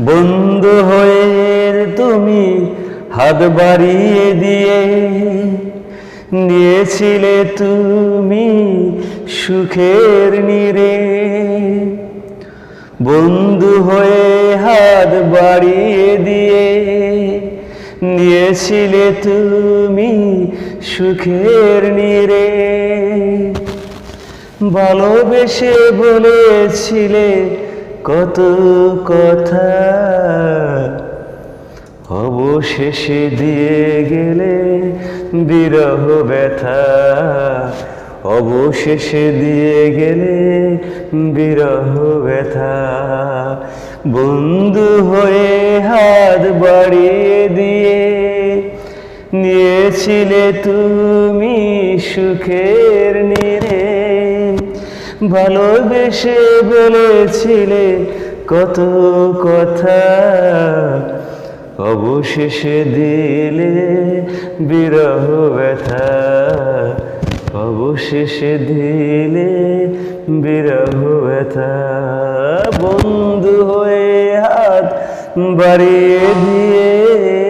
বন্ধু হয়ে তুমি হাত বাড়িয়ে দিয়ে নিয়েছিলে তুমি সুখের নিরে। বন্ধু হয়ে হাত বাড়িয়ে দিয়ে নিয়েছিলে তুমি সুখের নিরে। ভালোবেসে বলেছিলে কত কথা অবশেষে দিয়ে গেলে বিরহ ব্যথা। অবশেষে দিয়ে গেলে বিরহ ব্যথা। বন্ধু হয়ে হাত বাড়িয়ে দিয়ে নিয়েছিলে তুমি সুখের নিরে ভালোবেসে বলেছিলে কত কথা। অবশেষে দিলে বিরহ ব্যথা। অবশেষে দিলে বিরহ ব্যথা। বন্ধু হয়ে হাত বাড়িয়ে দিয়ে